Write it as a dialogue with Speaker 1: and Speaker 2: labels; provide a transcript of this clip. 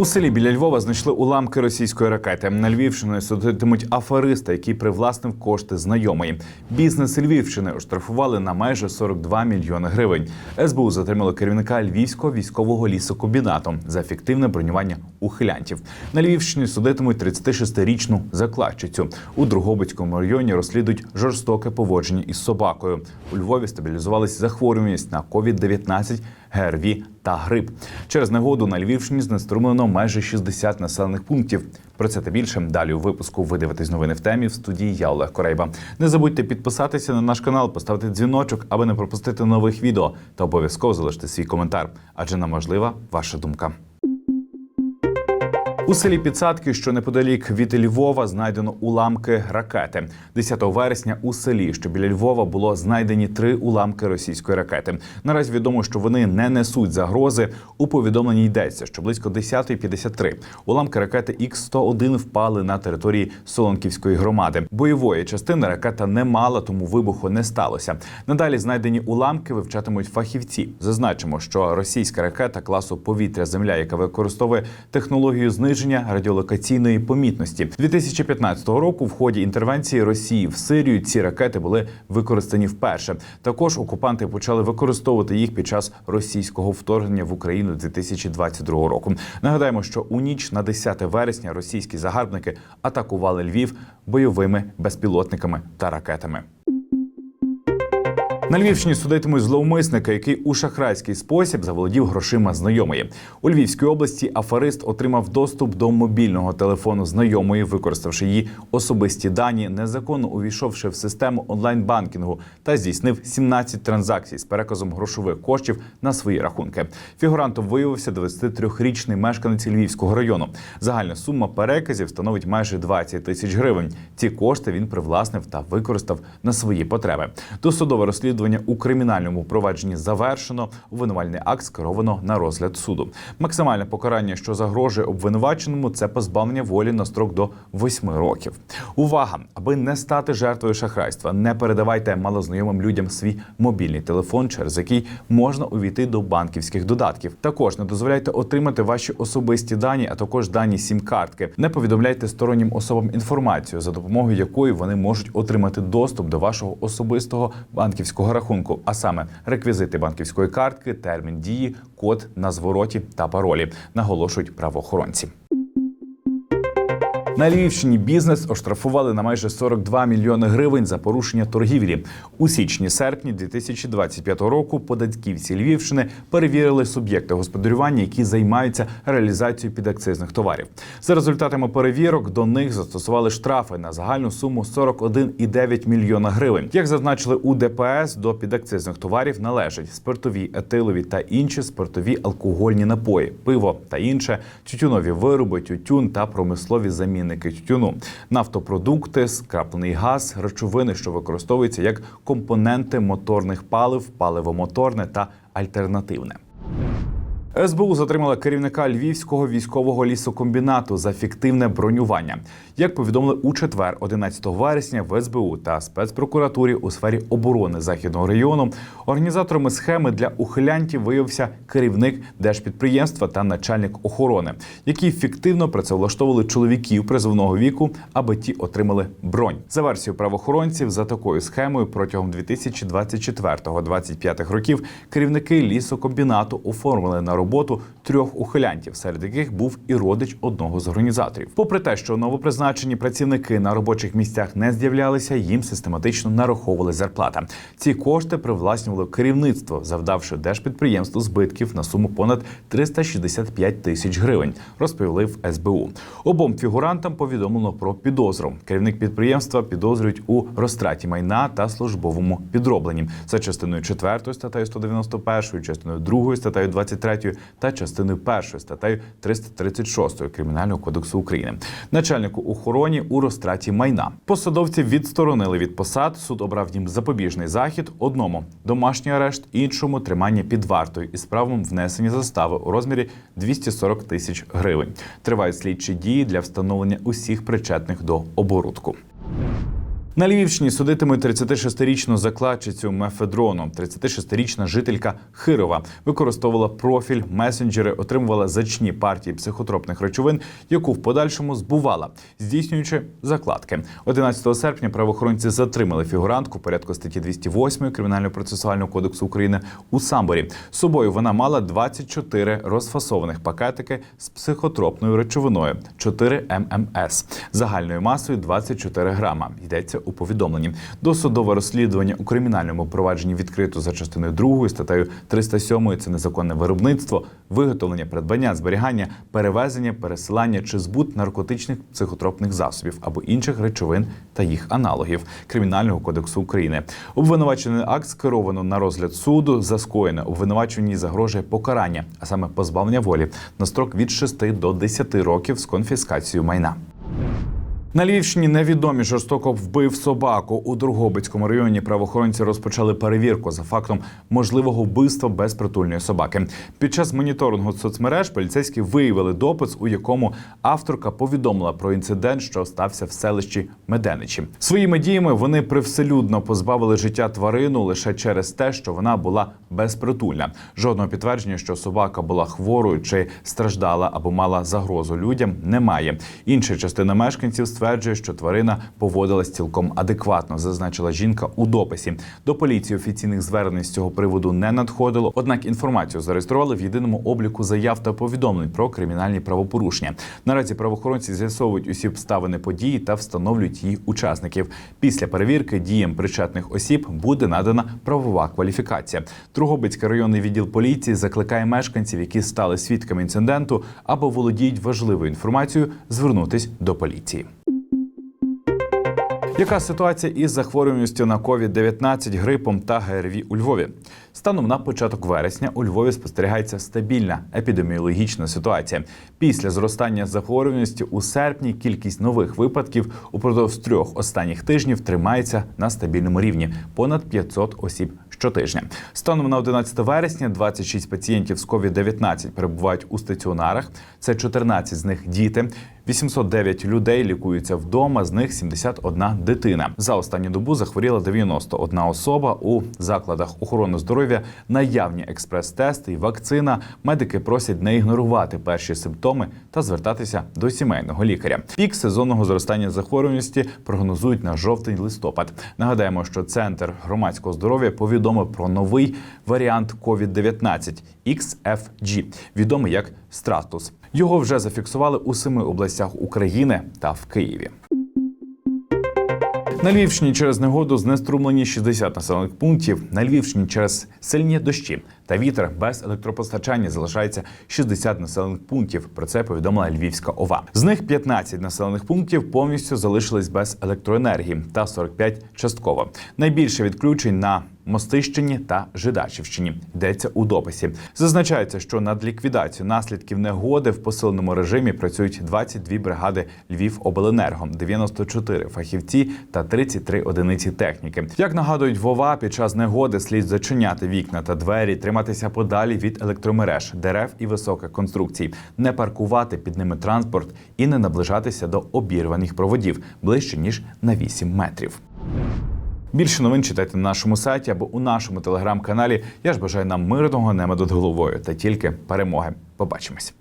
Speaker 1: У селі біля Львова знайшли уламки російської ракети. На Львівщину судитимуть афериста, який привласнив кошти знайомої. Бізнес Львівщини оштрафували на майже 42 мільйони гривень. СБУ затримало керівника Львівського військового лісокомбінату за фіктивне бронювання ухилянтів. На Львівщині судитимуть 36-річну закладчицю. У Другобицькому районі розслідують жорстоке поводження із собакою. У Львові стабілізувалась захворюваність на COVID-19, ГРВІ та грип. Через негоду на Львівщині знеструмлено майже 60 населених пунктів. Про це та більше далі у випуску ви дивитесь новини в темі в студії. Я Олег Корейба. Не забудьте підписатися на наш канал, поставити дзвіночок, аби не пропустити нових відео, та обов'язково залишити свій коментар, адже нам важлива ваша думка. У селі Підсадки, що неподалік від Львова, знайдено уламки ракети. 10 вересня у селі, що біля Львова, було знайдені три уламки російської ракети. Наразі відомо, що вони не несуть загрози. У повідомленні йдеться, що близько 10.53 уламки ракети Х-101 впали на території Солонківської громади. Бойової частини ракета не мала, тому вибуху не сталося. Надалі знайдені уламки вивчатимуть фахівці. Зазначимо, що російська ракета класу повітря-земля, яка використовує технологію зниження радіолокаційної помітності, 2015 року в ході інтервенції Росії в Сирію ці ракети були використані вперше. Також окупанти почали використовувати їх під час російського вторгнення в Україну 2022 року. Нагадаємо, що у ніч на 10 вересня російські загарбники атакували Львів бойовими безпілотниками та ракетами. На Львівщині судитимуть зловмисника, який у шахрайський спосіб заволодів грошима знайомої. У Львівській області аферист отримав доступ до мобільного телефону знайомої, використавши її особисті дані, незаконно увійшовши в систему онлайн-банкінгу та здійснив 17 транзакцій з переказом грошових коштів на свої рахунки. Фігурантом виявився 23-річний мешканець Львівського району. Загальна сума переказів становить майже 20 тисяч гривень. Ці кошти він привласнив та використав на свої потреби. Досудове розслідування у кримінальному провадженні завершено. Обвинувальний акт скеровано на розгляд суду. Максимальне покарання, що загрожує обвинуваченому, це позбавлення волі на строк до 8 років. Увага! Аби не стати жертвою шахрайства, не передавайте малознайомим людям свій мобільний телефон, через який можна увійти до банківських додатків. Також не дозволяйте отримати ваші особисті дані, а також дані сім-картки. Не повідомляйте стороннім особам інформацію, за допомогою якої вони можуть отримати доступ до вашого особистого банківського рахунку, а саме реквізити банківської картки, термін дії, код на звороті та паролі, наголошують правоохоронці. На Львівщині бізнес оштрафували на майже 42 мільйони гривень за порушення торгівлі. У січні-серпні 2025 року податківці Львівщини перевірили суб'єкти господарювання, які займаються реалізацією підакцизних товарів. За результатами перевірок до них застосували штрафи на загальну суму 41,9 мільйона гривень. Як зазначили у ДПС, до підакцизних товарів належать спиртові, етилові та інші спиртові алкогольні напої, пиво та інше, тютюнові вироби, тютюн та промислові замінники тютюну, нафтопродукти, скраплений газ, речовини, що використовуються як компоненти моторних палив, паливомоторне та альтернативне. СБУ затримала керівника Львівського військового лісокомбінату за фіктивне бронювання. Як повідомили у четвер, 11 вересня, в СБУ та спецпрокуратурі у сфері оборони західного району організаторами схеми для ухилянтів виявився керівник держпідприємства та начальник охорони, які фіктивно працевлаштовували чоловіків призовного віку, аби ті отримали бронь. За версією правоохоронців, за такою схемою протягом 2024-2025 років керівники лісокомбінату оформили на роботу трьох ухилянтів, серед яких був і родич одного з організаторів. Попри те, що новопризначені працівники на робочих місцях не з'являлися, їм систематично нараховували зарплата. Ці кошти привласнювало керівництво, завдавши держпідприємству збитків на суму понад 365 тисяч гривень. Розповіли в СБУ. Обом фігурантам повідомлено про підозру. Керівник підприємства підозрюють у розтраті майна та службовому підробленні за частиною 4 статтею 191, частиною 2 статтею 23 та частиною 1 статтею 336 Кримінального кодексу України. Начальнику охороні у розтраті майна. Посадовці відсторонили від посад. Суд обрав їм запобіжний захід. Одному домашній арешт, іншому тримання під вартою із правом внесення застави у розмірі 240 тисяч гривень. Тривають слідчі дії для встановлення усіх причетних до оборудку. На Львівщині судитимуть 36-річну закладчицю мефедрону. 36-річна жителька Хирова використовувала профіль, месенджери, отримувала значні партії психотропних речовин, яку в подальшому збувала, здійснюючи закладки. 11 серпня правоохоронці затримали фігурантку порядку статті 208 Кримінального процесуального кодексу України у Самборі. З собою вона мала 24 розфасованих пакетики з психотропною речовиною 4 ММС загальною масою 24 грама. Йдеться у повідомленні. Досудове розслідування у кримінальному провадженні відкрито за частиною 2 статтею 307 – це незаконне виробництво, виготовлення, придбання, зберігання, перевезення, пересилання чи збут наркотичних психотропних засобів або інших речовин та їх аналогів Кримінального кодексу України. Обвинувачений акт скеровано на розгляд суду за скоєне. Обвинуваченій загрожує покарання, а саме позбавлення волі на строк від 6 до 10 років з конфіскацією майна. На Львівщині невідомі жорстоко вбив собаку. У Другобицькому районі правоохоронці розпочали перевірку за фактом можливого вбивства безпритульної собаки. Під час моніторингу соцмереж поліцейські виявили допис, у якому авторка повідомила про інцидент, що стався в селищі Меденичі. Своїми діями вони привселюдно позбавили життя тварину лише через те, що вона була безпритульна. Жодного підтвердження, що собака була хворою чи страждала або мала загрозу людям, немає. Інша частина мешканців стверджує, що тварина поводилась цілком адекватно, зазначила жінка у дописі. До поліції офіційних звернень з цього приводу не надходило. Однак інформацію зареєстрували в єдиному обліку заяв та повідомлень про кримінальні правопорушення. Наразі правоохоронці з'ясовують усі обставини події та встановлюють її учасників. Після перевірки діям причетних осіб буде надана правова кваліфікація. Другобицький районний відділ поліції закликає мешканців, які стали свідками інциденту або володіють важливою інформацією, звернутись до поліції. Яка ситуація із захворюваністю на COVID-19, грипом та ГРВІ у Львові? Станом на початок вересня у Львові спостерігається стабільна епідеміологічна ситуація. Після зростання захворюваності у серпні кількість нових випадків упродовж трьох останніх тижнів тримається на стабільному рівні понад 500 осіб щотижня. Станом на 11 вересня 26 пацієнтів з COVID-19 перебувають у стаціонарах. Це 14 з них діти. 809 людей лікуються вдома, з них 71 дитина. За останню добу захворіла 91 особа у закладах охорони здоров'я. Наявні експрес-тести і вакцина. Медики просять не ігнорувати перші симптоми та звертатися до сімейного лікаря. Пік сезонного зростання захворюваності прогнозують на жовтень-листопад. Нагадаємо, що центр громадського здоров'я повідомив про новий варіант COVID-19 XFG, відомий як Стратус. Його вже зафіксували у семи областях України та в Києві. На Львівщині через негоду знеструмлені 60 населених пунктів. На Львівщині через сильні дощі та вітер без електропостачання залишається 60 населених пунктів. Про це повідомила Львівська ОВА. З них 15 населених пунктів повністю залишились без електроенергії та 45 частково. Найбільше відключень на Мостищині та Жидачівщині йдеться у дописі. Зазначається, що над ліквідацією наслідків негоди в посиленому режимі працюють 22 бригади Львівобленерго, 94 фахівці та 33 одиниці техніки. Як нагадують Вова, під час негоди слід зачиняти вікна та двері, триматися подалі від електромереж, дерев і високих конструкцій, не паркувати під ними транспорт і не наближатися до обірваних проводів ближче ніж на 8 метрів. Більше новин читайте на нашому сайті або у нашому телеграм-каналі. Я ж бажаю нам мирного неба над головою та тільки перемоги. Побачимось.